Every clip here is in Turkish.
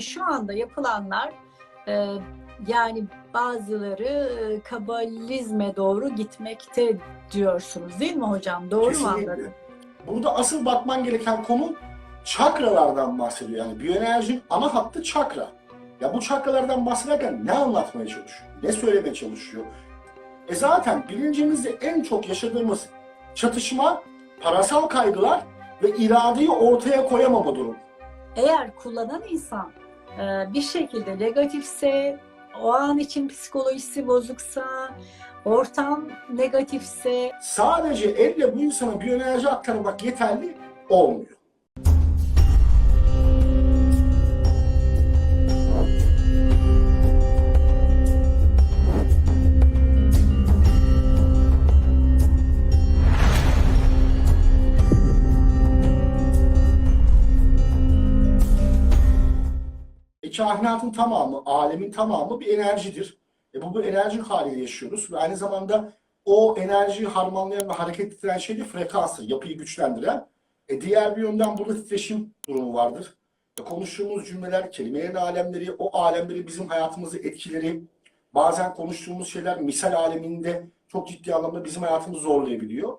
Şu anda yapılanlar e, yani bazıları e, kabalizme doğru gitmekte diyorsunuz değil mi hocam? Doğru mu Kesinlikle. anladım? Burada asıl bakman gereken konu çakralardan bahsediyor. Yani biyoenerjinin ana hattı çakra. Ya bu çakralardan bahsederken ne anlatmaya çalışıyor? Ne söylemeye çalışıyor? E zaten bilincimizde en çok yaşadığımız çatışma parasal kaygılar ve iradeyi ortaya koyamama durumu. Eğer kullanan insan bir şekilde negatifse, o an için psikolojisi bozuksa, ortam negatifse Sadece elle bu insana biyoenerji aktarmak yeterli olmuyor. Kainatın tamamı, alemin tamamı bir enerjidir. E, bu, bu enerji haliyle yaşıyoruz ve aynı zamanda o enerjiyi harmanlayan ve hareket ettiren şey de frekanstır, yapıyı güçlendiren. E, diğer bir yönden burada titreşim durumu vardır. E, konuştuğumuz cümleler, kelimelerin alemleri, o alemleri bizim hayatımızı etkileri, bazen konuştuğumuz şeyler misal aleminde çok ciddi anlamda bizim hayatımızı zorlayabiliyor.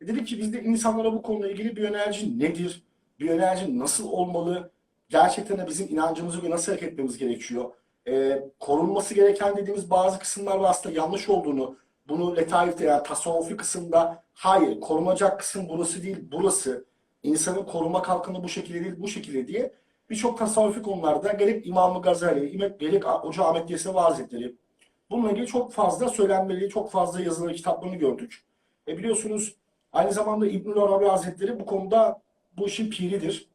E, dedik ki biz de insanlara bu konuyla ilgili bir enerji nedir? Bir enerji nasıl olmalı? Gerçekten de bizim inancımıza göre nasıl hareket etmemiz gerekiyor? E, korunması gereken dediğimiz bazı kısımlar var aslında yanlış olduğunu, bunu letaifte yani tasavvufi kısımda hayır korunacak kısım burası değil burası. İnsanın koruma kalkanı bu şekilde değil bu şekilde diye birçok tasavvufi konularda gerek İmam-ı Gazali, gerek Hoca Ahmet Yesevi Hazretleri bununla ilgili çok fazla söylenmeli, çok fazla yazılı kitaplarını gördük. E biliyorsunuz aynı zamanda İbnül Arabi Hazretleri bu konuda bu işin piridir.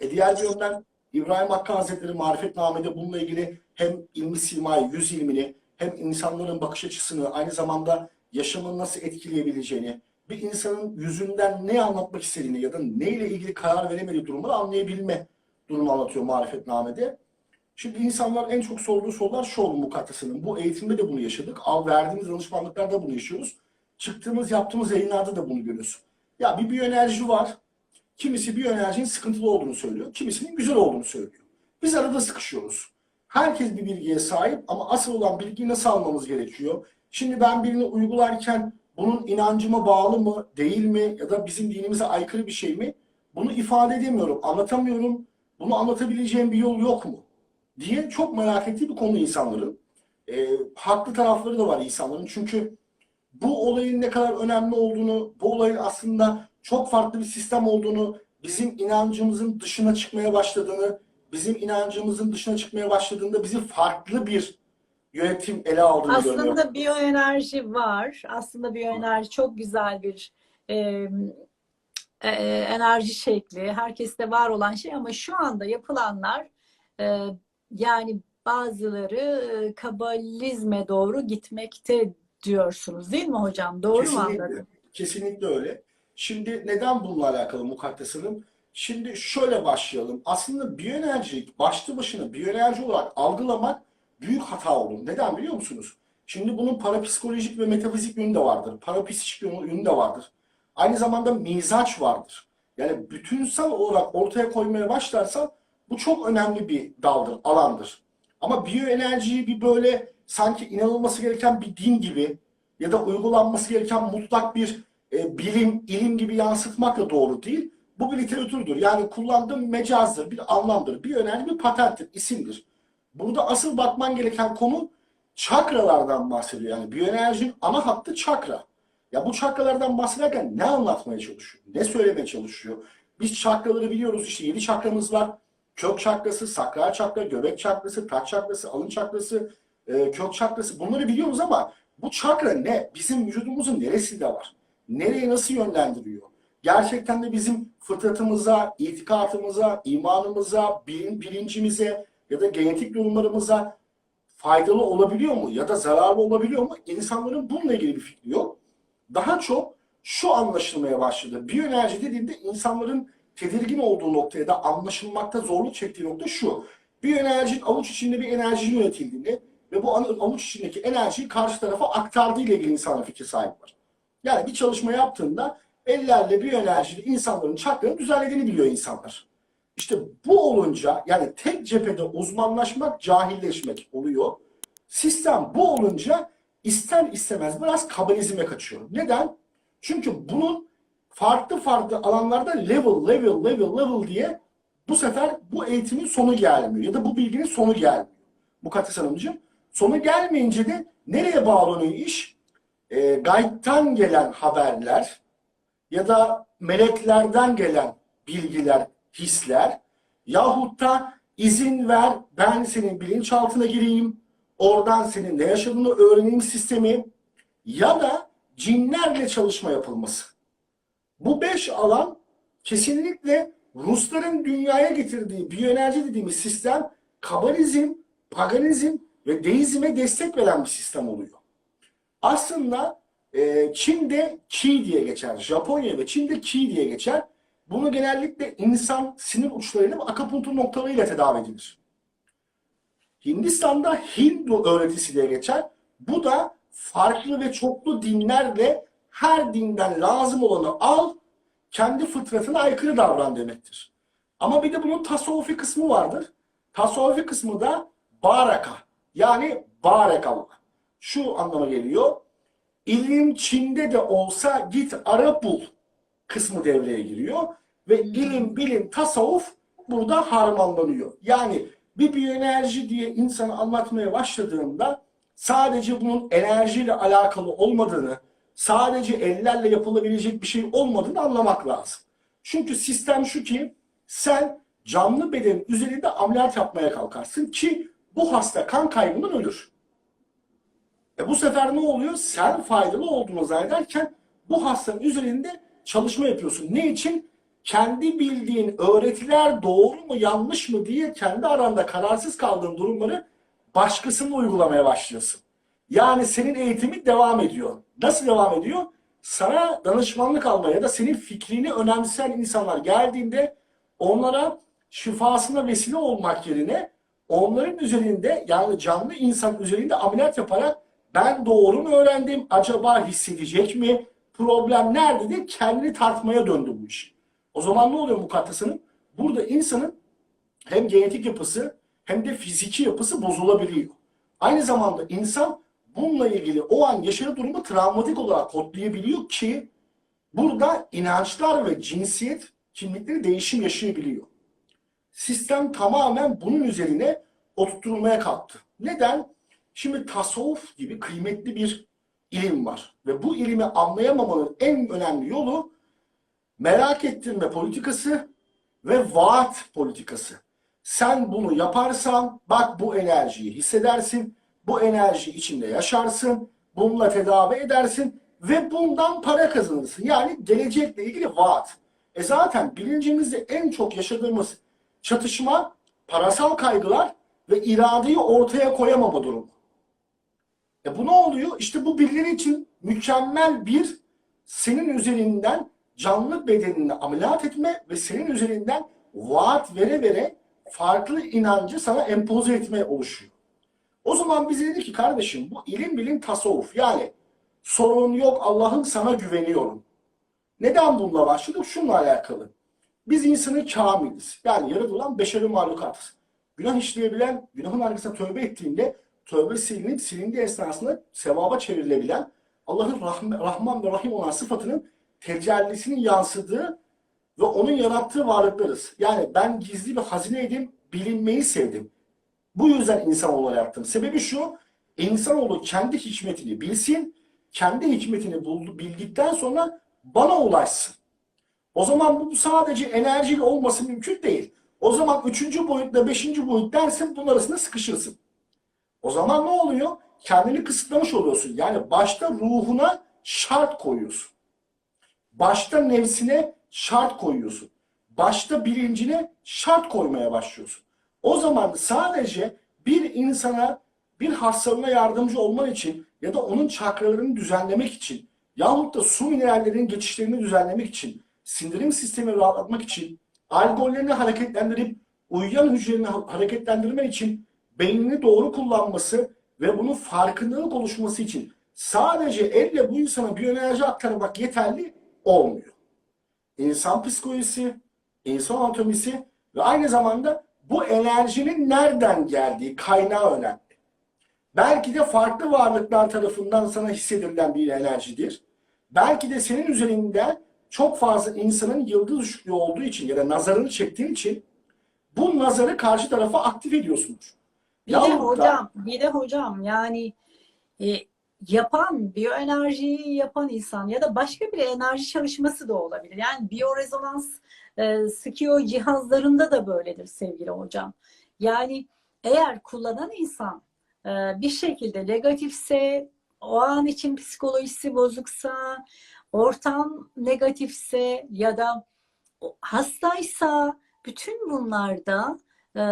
E diğer bir yönden İbrahim Hakkı Hazretleri Marifetname'de bununla ilgili hem ilmi simayı, yüz ilmini hem insanların bakış açısını aynı zamanda yaşamını nasıl etkileyebileceğini, bir insanın yüzünden ne anlatmak istediğini ya da neyle ilgili karar veremediği durumları anlayabilme durumu anlatıyor Marifetname'de. Şimdi insanlar en çok sorduğu sorular şu oldu mukaddesenin. Bu eğitimde de bunu yaşadık. Al verdiğimiz danışmanlıklarda bunu yaşıyoruz. Çıktığımız, yaptığımız yayınlarda da bunu görüyoruz. Ya bir biyoenerji var. Kimisi biyoenerjinin sıkıntılı olduğunu söylüyor. Kimisinin güzel olduğunu söylüyor. Biz arada sıkışıyoruz. Herkes bir bilgiye sahip ama asıl olan bilgiyi nasıl almamız gerekiyor? Şimdi ben birini uygularken bunun inancıma bağlı mı, değil mi ya da bizim dinimize aykırı bir şey mi? Bunu ifade edemiyorum, anlatamıyorum. Bunu anlatabileceğim bir yol yok mu? diye çok merak ettiği bir konu insanların. E, haklı tarafları da var insanların. Çünkü bu olayın ne kadar önemli olduğunu, bu olayın aslında çok farklı bir sistem olduğunu, bizim inancımızın dışına çıkmaya başladığını, bizim inancımızın dışına çıkmaya başladığında bizi farklı bir yönetim ele aldığını görüyorum. aslında biyoenerji var. Aslında biyoenerji çok güzel bir e, e, enerji şekli. Herkeste var olan şey ama şu anda yapılanlar e, yani bazıları e, kabalizme doğru gitmekte diyorsunuz değil mi hocam? Doğru mu Kesinlikle, anladım? kesinlikle öyle. Şimdi neden bununla alakalı Mukaddes Hanım? Şimdi şöyle başlayalım. Aslında biyoenerji başlı başına biyoenerji olarak algılamak büyük hata olur. Neden biliyor musunuz? Şimdi bunun parapsikolojik ve metafizik yönü de vardır. Parapsikik yönü de vardır. Aynı zamanda mizaç vardır. Yani bütünsel olarak ortaya koymaya başlarsa bu çok önemli bir daldır, alandır. Ama biyoenerjiyi bir böyle sanki inanılması gereken bir din gibi ya da uygulanması gereken mutlak bir e, bilim, ilim gibi yansıtmak da doğru değil. Bu bir literatürdür. Yani kullandığım mecazdır, bir anlamdır. Bir önemli bir patenttir, isimdir. Burada asıl bakman gereken konu çakralardan bahsediyor. Yani biyoenerjinin ana hattı çakra. Ya bu çakralardan bahsederken ne anlatmaya çalışıyor? Ne söylemeye çalışıyor? Biz çakraları biliyoruz. İşte yedi çakramız var. Kök çakrası, sakral çakra, göbek çakrası, taç çakrası, alın çakrası, e, kök çakrası. Bunları biliyoruz ama bu çakra ne? Bizim vücudumuzun neresinde var? Nereye nasıl yönlendiriyor? Gerçekten de bizim fıtratımıza, itikatımıza, imanımıza, bilin, bilincimize ya da genetik durumlarımıza faydalı olabiliyor mu? Ya da zararlı olabiliyor mu? İnsanların bununla ilgili bir fikri yok. Daha çok şu anlaşılmaya başladı. Biyoenerji dediğinde insanların tedirgin olduğu noktaya da anlaşılmakta zorluk çektiği nokta şu. Biyoenerjinin avuç içinde bir enerji yönetildiğini ve bu avuç içindeki enerjiyi karşı tarafa aktardığı ile ilgili insanlar fikir sahip var. Yani bir çalışma yaptığında ellerle biyoenerjili insanların çakralarını düzenlediğini biliyor insanlar. İşte bu olunca yani tek cephede uzmanlaşmak cahilleşmek oluyor. Sistem bu olunca ister istemez biraz kabalizme kaçıyor. Neden? Çünkü bunun farklı farklı alanlarda level, level, level, level diye bu sefer bu eğitimin sonu gelmiyor. Ya da bu bilginin sonu gelmiyor. Mukaddes Hanımcığım. Sonu gelmeyince de nereye bağlanıyor iş? E, gaybtan gelen haberler ya da meleklerden gelen bilgiler, hisler yahut da izin ver ben senin bilinçaltına gireyim, oradan senin ne yaşadığını öğreneyim sistemi ya da cinlerle çalışma yapılması. Bu beş alan kesinlikle Rusların dünyaya getirdiği biyoenerji dediğimiz sistem kabalizm, paganizm ve deizme destek veren bir sistem oluyor. Aslında e, Çin'de Qi diye geçer. Japonya ve Çin'de Qi diye geçer. Bunu genellikle insan sinir uçlarıyla ve akupunktur noktalarıyla tedavi edilir. Hindistan'da Hindu öğretisi diye geçer. Bu da farklı ve çoklu dinlerle her dinden lazım olanı al, kendi fıtratına aykırı davran demektir. Ama bir de bunun tasavvufi kısmı vardır. Tasavvufi kısmı da baraka. Yani barekallah. Şu anlama geliyor. İlim Çin'de de olsa git ara bul kısmı devreye giriyor. Ve ilim, bilim, tasavvuf burada harmanlanıyor. Yani bir biyoenerji diye insanı anlatmaya başladığında sadece bunun enerjiyle alakalı olmadığını, sadece ellerle yapılabilecek bir şey olmadığını anlamak lazım. Çünkü sistem şu ki sen canlı bedenin üzerinde ameliyat yapmaya kalkarsın ki bu hasta kan kaybından ölür. E bu sefer ne oluyor? Sen faydalı olduğunu zannederken bu hastanın üzerinde çalışma yapıyorsun. Ne için? Kendi bildiğin öğretiler doğru mu yanlış mı diye kendi aranda kararsız kaldığın durumları başkasına uygulamaya başlıyorsun. Yani senin eğitimin devam ediyor. Nasıl devam ediyor? Sana danışmanlık almaya ya da senin fikrini önemseyen insanlar geldiğinde onlara şifasına vesile olmak yerine onların üzerinde yani canlı insan üzerinde ameliyat yaparak ben doğru mu öğrendim? Acaba hissedecek mi? Problem nerede diye kendini tartmaya döndü bu iş. O zaman ne oluyor Mukaddes Hanım? Burada insanın hem genetik yapısı hem de fiziki yapısı bozulabiliyor. Aynı zamanda insan bununla ilgili o an yaşadığı durumu travmatik olarak kodlayabiliyor ki burada inançlar ve cinsiyet kimlikleri değişim yaşayabiliyor. Sistem tamamen bunun üzerine oturtulmaya kalktı. Neden? Şimdi tasavvuf gibi kıymetli bir ilim var. Ve bu ilimi anlayamamanın en önemli yolu merak ettirme politikası ve vaat politikası. Sen bunu yaparsan bak bu enerjiyi hissedersin, bu enerji içinde yaşarsın, bununla tedavi edersin ve bundan para kazanırsın. Yani gelecekle ilgili vaat. E zaten bilincimizde en çok yaşadığımız çatışma parasal kaygılar ve iradeyi ortaya koyamama durumu. E bu ne oluyor? İşte bu birileri için mükemmel bir senin üzerinden canlı bedenini ameliyat etme ve senin üzerinden vaat vere vere farklı inancı sana empoze etme oluşuyor. O zaman bize dedi ki kardeşim bu ilim bilim tasavvuf yani sorun yok Allah'ın sana güveniyorum. Neden bununla başladık? Şununla alakalı. Biz insanı kamiliz. Yani yaratılan beşeri mahlukatız. Günah işleyebilen, günahın arkasına tövbe ettiğinde tövbe silinip silindiği esnasında sevaba çevrilebilen Allah'ın Rahm- Rahman ve Rahim olan sıfatının tecellisinin yansıdığı ve onun yarattığı varlıklarız. Yani ben gizli bir hazineydim, bilinmeyi sevdim. Bu yüzden insan olarak yaptım. Sebebi şu, insanoğlu kendi hikmetini bilsin, kendi hikmetini buldu, bildikten sonra bana ulaşsın. O zaman bu sadece enerjiyle olması mümkün değil. O zaman üçüncü boyutla beşinci boyut dersin bunun arasında sıkışırsın. O zaman ne oluyor? Kendini kısıtlamış oluyorsun. Yani başta ruhuna şart koyuyorsun. Başta nefsine şart koyuyorsun. Başta bilincine şart koymaya başlıyorsun. O zaman sadece bir insana bir hastalığına yardımcı olman için ya da onun çakralarını düzenlemek için yahut da su minerallerinin geçişlerini düzenlemek için, sindirim sistemini rahatlatmak için, algollerini hareketlendirip uyuyan hücrelerini ha- hareketlendirmen için beynini doğru kullanması ve bunun farkındalık oluşması için sadece elle bu insana bir enerji aktarmak yeterli olmuyor. İnsan psikolojisi, insan anatomisi Ve aynı zamanda bu enerjinin nereden geldiği kaynağı önemli. Belki de farklı varlıklar tarafından sana hissedilen bir enerjidir. Belki de senin üzerinde çok fazla insanın yıldız ışıklığı olduğu için ya da nazarını çektiğin için bu nazarı karşı tarafa aktif ediyorsunuz. Bir de da- hocam, bir de hocam yani e, yapan, biyoenerjiyi yapan insan ya da başka bir enerji çalışması da olabilir. Yani biyorezonans e, sıkıyor cihazlarında da böyledir sevgili hocam. Yani eğer kullanan insan e, bir şekilde negatifse, o an için psikolojisi bozuksa, ortam negatifse ya da hastaysa bütün bunlarda e,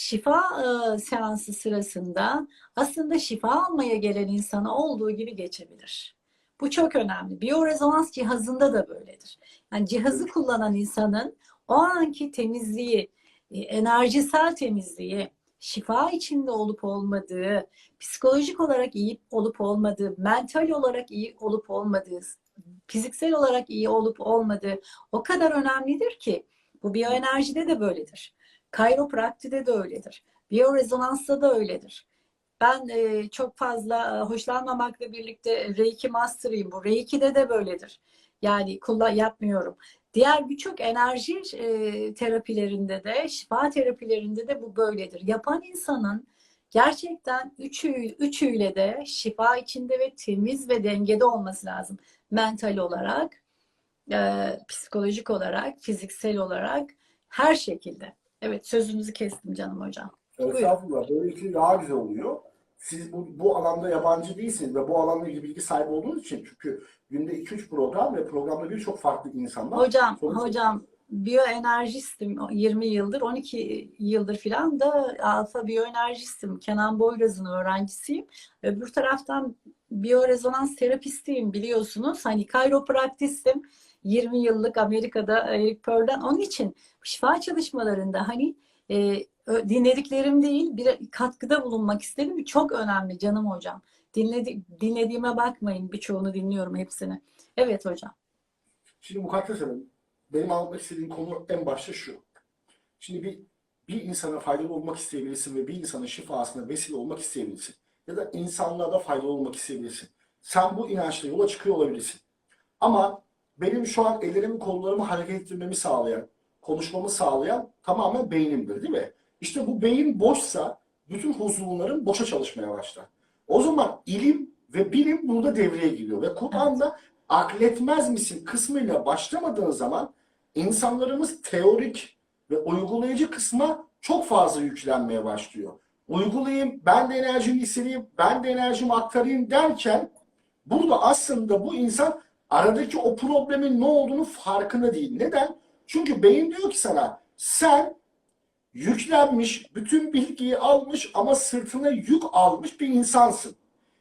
şifa e, seansı sırasında aslında şifa almaya gelen insana olduğu gibi geçebilir. Bu çok önemli. Biyorezonans cihazında da böyledir. Yani cihazı kullanan insanın o anki temizliği, e, enerjisel temizliği, şifa içinde olup olmadığı, psikolojik olarak iyi olup olmadığı, mental olarak iyi olup olmadığı, fiziksel olarak iyi olup olmadığı o kadar önemlidir ki bu biyoenerjide de böyledir. Kayropraktide de öyledir. Biyorezonansta da öyledir. Ben e, çok fazla e, hoşlanmamakla birlikte Reiki Master'ıyım. Bu Reiki'de de böyledir. Yani kullan yapmıyorum. Diğer birçok enerji e, terapilerinde de, şifa terapilerinde de bu böyledir. Yapan insanın gerçekten üçü, üçüyle de şifa içinde ve temiz ve dengede olması lazım. Mental olarak, e, psikolojik olarak, fiziksel olarak her şekilde. Evet sözünüzü kestim canım hocam. Estağfurullah. Böylelikle daha güzel oluyor. Siz bu, bu alanda yabancı değilsiniz ve bu alanla ilgili bilgi sahibi olduğunuz için çünkü günde 2-3 program ve programda birçok farklı insan var. Hocam, Sonuçta- hocam biyoenerjistim 20 yıldır, 12 yıldır filan da alfa biyoenerjistim. Kenan Boyraz'ın öğrencisiyim. Öbür taraftan biyorezonans terapistiyim biliyorsunuz. Hani kayropraktistim. 20 yıllık Amerika'da Eric Pearl'den. Onun için şifa çalışmalarında hani e, dinlediklerim değil bir katkıda bulunmak istedim. Çok önemli canım hocam. Dinledi, dinlediğime bakmayın. Birçoğunu dinliyorum hepsini. Evet hocam. Şimdi Mukaddes Hanım, benim anlatmak istediğim konu en başta şu. Şimdi bir, bir insana faydalı olmak isteyebilirsin ve bir insanın şifasına vesile olmak isteyebilirsin. Ya da insanlığa da faydalı olmak isteyebilirsin. Sen bu inançla yola çıkıyor olabilirsin. Ama benim şu an ellerimi kollarımı hareket ettirmemi sağlayan, konuşmamı sağlayan tamamen beynimdir değil mi? İşte bu beyin boşsa bütün huzurların boşa çalışmaya başlar. O zaman ilim ve bilim burada devreye giriyor. Ve Kur'an'da akletmez misin kısmıyla başlamadığın zaman insanlarımız teorik ve uygulayıcı kısma çok fazla yüklenmeye başlıyor. Uygulayayım, ben de enerjimi hissedeyim, ben de enerjimi aktarayım derken burada aslında bu insan aradaki o problemin ne olduğunu farkında değil. Neden? Çünkü beyin diyor ki sana sen yüklenmiş, bütün bilgiyi almış ama sırtına yük almış bir insansın.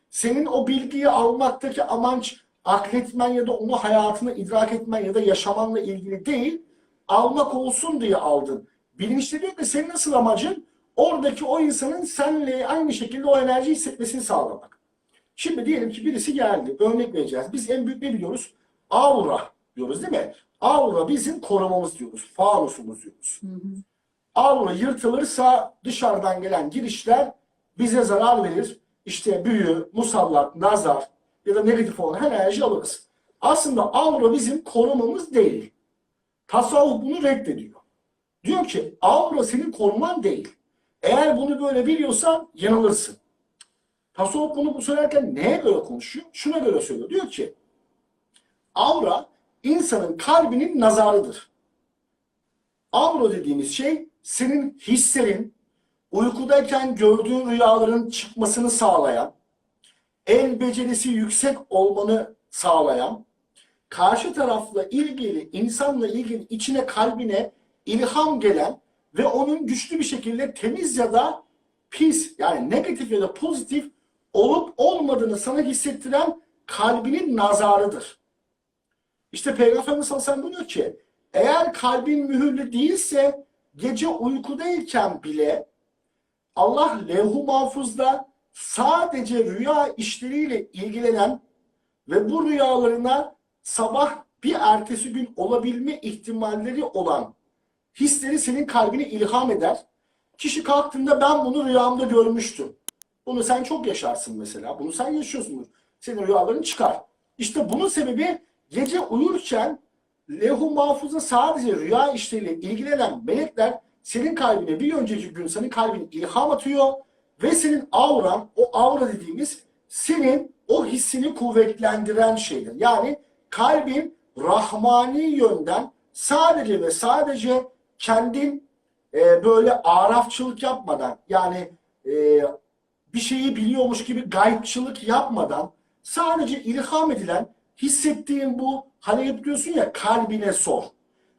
Senin o bilgiyi almaktaki amaç akletmen ya da onu hayatını idrak etmen ya da yaşamanla ilgili değil, almak olsun diye aldın. Bilinçli değil de senin nasıl amacın? Oradaki o insanın seninle aynı şekilde o enerjiyi hissetmesini sağlamak. Şimdi diyelim ki birisi geldi. Örnek vereceğiz. Biz en büyük ne biliyoruz? Aura diyoruz değil mi? Aura bizim korumamız diyoruz. Fanusumuz diyoruz. Hı hı. Aura yırtılırsa dışarıdan gelen girişler bize zarar verir. İşte büyü, musallat, nazar ya da negatif olan her enerji alırız. Aslında aura bizim korumamız değil. Tasavvuf bunu reddediyor. Diyor ki aura senin koruman değil. Eğer bunu böyle biliyorsan yanılırsın. Tasavvuf bunu bu söylerken neye göre konuşuyor? Şuna göre söylüyor. Diyor ki aura insanın kalbinin nazarıdır. Aura dediğimiz şey senin hislerin, uykudayken gördüğün rüyaların çıkmasını sağlayan, el becerisi yüksek olmanı sağlayan, karşı tarafla ilgili, insanla ilgili içine kalbine ilham gelen ve onun güçlü bir şekilde temiz ya da pis yani negatif ya da pozitif olup olmadığını sana hissettiren kalbinin nazarıdır. İşte Peygamber sallallahu aleyhi diyor ki eğer kalbin mühürlü değilse gece uykudayken bile Allah levh-u mahfuzda sadece rüya işleriyle ilgilenen ve bu rüyalarına sabah bir ertesi gün olabilme ihtimalleri olan hisleri senin kalbine ilham eder. Kişi kalktığında ben bunu rüyamda görmüştüm. Bunu sen çok yaşarsın mesela. Bunu sen yaşıyorsundur. Senin rüyaların çıkar. İşte bunun sebebi gece uyurken lehu mahfuza sadece rüya işleriyle ilgilenen melekler senin kalbine bir önceki gün senin kalbine ilham atıyor ve senin auran, o aura dediğimiz senin o hissini kuvvetlendiren şeydir. Yani kalbin rahmani yönden sadece ve sadece kendin e, böyle arafçılık yapmadan yani e, bir şeyi biliyormuş gibi gaybçılık yapmadan sadece ilham edilen hissettiğin bu hani hep diyorsun ya kalbine sor.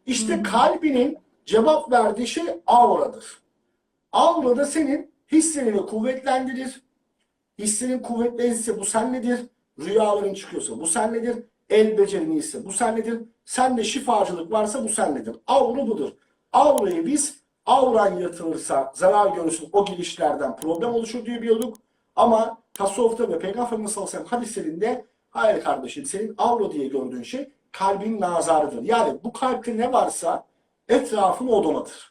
İşte kalbinin cevap verdiği şey auradır. Aura da senin hislerini kuvvetlendirir. Hissenin kuvvetlenirse bu senledir. Rüyaların çıkıyorsa bu senledir. El becerin ise bu senledir. Sende şifacılık varsa bu senledir. Aura budur. Aurayı biz auran yırtılırsa zarar görürsün o girişlerden problem oluşur diye biliyorduk. Ama tasavvufta ve Peygamber Efendimiz sallallahu aleyhi ve sellem hadislerinde hayır kardeşim senin aura diye gördüğün şey kalbin nazarıdır. Yani bu kalpte ne varsa etrafını o donatır.